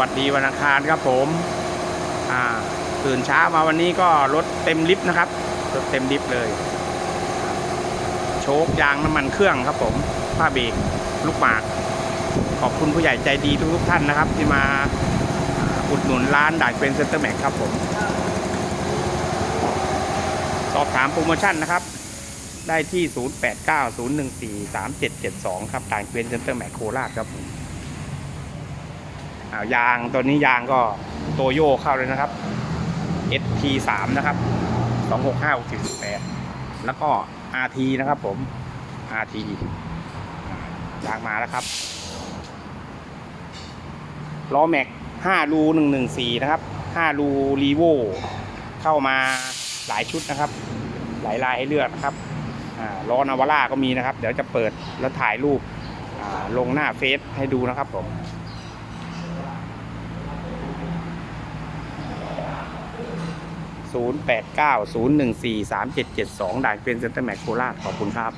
วัสดีวันอังคารครับผมอ่าตื่นเช้ามาวันนี้ก็รถเต็มลิฟต์นะครับรถเต็มลิฟต์เลย โชคยางน้ำมันเครื่องครับผมผ้าเบรกลูกหมาก ขอบคุณผู้ใหญ่ใจดีทุกๆท่านนะครับ ที่มาอุดหนุนร้านด่านเป็นเซ็นเตอร์แม็กครับผมสอบถามโปรโมชั่นนะครับ ได้ที่ 0890143772 ครับด่านเป็นเซ็นเตอร์แม็กโคราชครับผมายางตัวนี้ยางก็โตโย่เข้าเลยนะครับ ST3 นะครับ265แล้วก็ RT นะครับผม RT ยางมาแล้วครับล้อแม็ก5รู114 นะครับ5รูรีโวเข้ามาหลายชุดนะครับ หลายลายให้เลือกนะครับอ่าล้อนาวาร่าก็มีนะครับ เดี๋ยวจะเปิดแล้วถ่ายรูปลงหน้าเฟซให้ดูนะครับผม 0890143772ด่านเป็นเซ็นเตอร์แมคโคราชขอบคุณครับ